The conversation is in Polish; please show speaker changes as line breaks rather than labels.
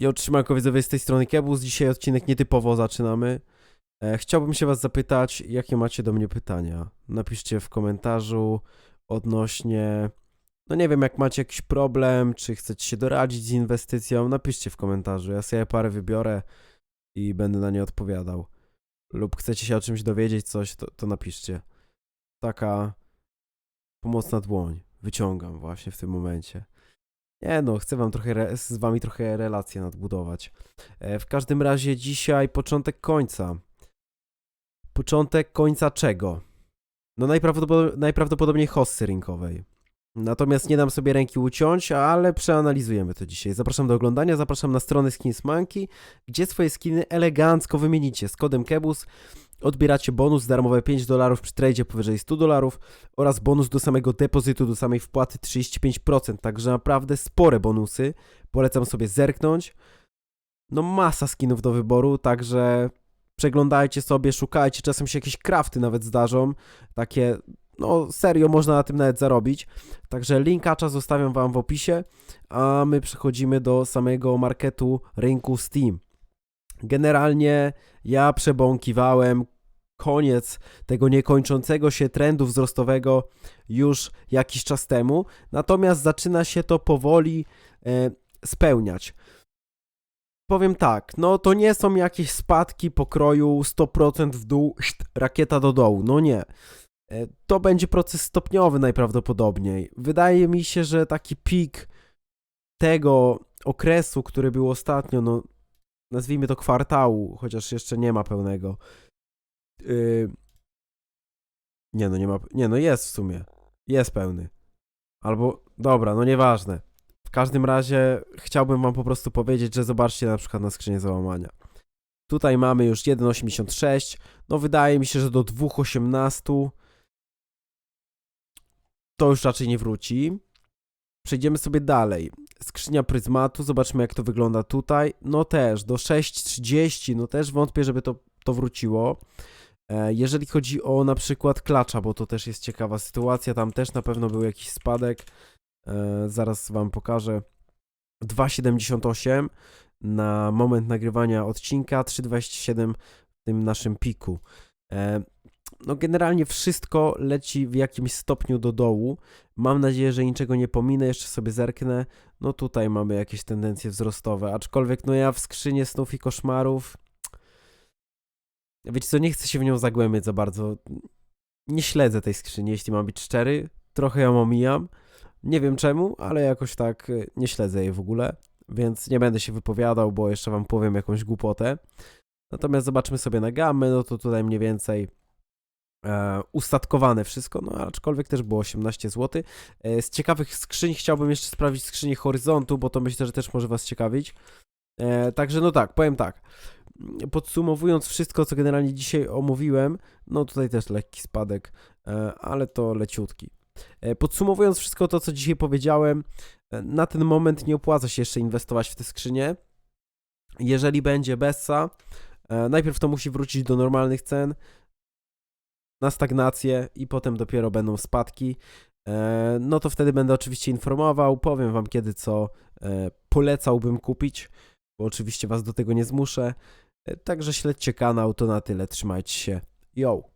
I otrzymanko widzowie z tej strony Kebus. Dzisiaj odcinek nietypowo zaczynamy. E, chciałbym się was zapytać, jakie macie do mnie pytania. Napiszcie w komentarzu odnośnie... No nie wiem, jak macie jakiś problem, czy chcecie się doradzić z inwestycją, napiszcie w komentarzu. Ja sobie parę wybiorę i będę na nie odpowiadał. Lub chcecie się o czymś dowiedzieć, coś, to, to napiszcie. Taka pomocna dłoń wyciągam właśnie w tym momencie. Nie no, chcę wam trochę z wami trochę relacje nadbudować. E, w każdym razie dzisiaj początek końca. Początek końca czego? No najprawdopod- najprawdopodobniej hossy rynkowej. Natomiast nie dam sobie ręki uciąć, ale przeanalizujemy to dzisiaj. Zapraszam do oglądania, zapraszam na stronę Skins Monkey, gdzie swoje skiny elegancko wymienicie z kodem KEBUS. Odbieracie bonus darmowe 5 dolarów przy tradzie powyżej 100 dolarów oraz bonus do samego depozytu, do samej wpłaty 35%, także naprawdę spore bonusy. Polecam sobie zerknąć. No masa skinów do wyboru, także przeglądajcie sobie, szukajcie, czasem się jakieś crafty nawet zdarzą, takie, no serio, można na tym nawet zarobić. Także linkacza zostawiam wam w opisie, a my przechodzimy do samego marketu rynku Steam. Generalnie ja przebąkiwałem koniec tego niekończącego się trendu wzrostowego już jakiś czas temu, natomiast zaczyna się to powoli e, spełniać. Powiem tak, no to nie są jakieś spadki pokroju 100% w dół, rakieta do dołu, no nie. E, To będzie proces stopniowy najprawdopodobniej. Wydaje mi się, że taki pik tego okresu, który był ostatnio, no nazwijmy to kwartału, chociaż jeszcze nie ma pełnego. Yy... Nie no, nie ma. Nie no, jest w sumie. Jest pełny. Albo, dobra, no nieważne. W każdym razie chciałbym wam po prostu powiedzieć, że zobaczcie na przykład na skrzynię załamania. Tutaj mamy już 1,86. No wydaje mi się, że do 2,18 to już raczej nie wróci. Przejdziemy sobie dalej. Skrzynia pryzmatu, zobaczmy jak to wygląda tutaj. No też, do 6,30, no też wątpię, żeby to, to wróciło. E, Jeżeli chodzi o na przykład klacza, bo to też jest ciekawa sytuacja, tam też na pewno był jakiś spadek. E, Zaraz wam pokażę. 2,78 na moment nagrywania odcinka, 3,27 w tym naszym piku. E, No generalnie wszystko leci w jakimś stopniu do dołu. Mam nadzieję, że niczego nie pominę, jeszcze sobie zerknę. No tutaj mamy jakieś tendencje wzrostowe, aczkolwiek no ja w skrzynię snów i koszmarów Wiecie co, nie chcę się w nią zagłębiać za bardzo. Nie śledzę tej skrzyni, jeśli mam być szczery. Trochę ją omijam. Nie wiem czemu, ale jakoś tak y, nie śledzę jej w ogóle, więc nie będę się wypowiadał, bo jeszcze wam powiem jakąś głupotę. Natomiast zobaczmy sobie na gamę, no to tutaj mniej więcej e, ustatkowane wszystko, no aczkolwiek też było 18 zł. E, z ciekawych skrzyń chciałbym jeszcze sprawdzić skrzynię Horyzontu, bo to myślę, że też może was ciekawić. E, także no tak, powiem tak. Podsumowując wszystko, co generalnie dzisiaj omówiłem, no tutaj też lekki spadek, e, ale to leciutki. E, Podsumowując wszystko to, co dzisiaj powiedziałem, e, na ten moment nie opłaca się jeszcze inwestować w te skrzynie. Jeżeli będzie Bessa, najpierw to musi wrócić do normalnych cen, na stagnację i potem dopiero będą spadki. No to wtedy będę oczywiście informował, powiem wam kiedy co polecałbym kupić, bo oczywiście was do tego nie zmuszę. Także śledźcie kanał, to na tyle, trzymajcie się. Yo!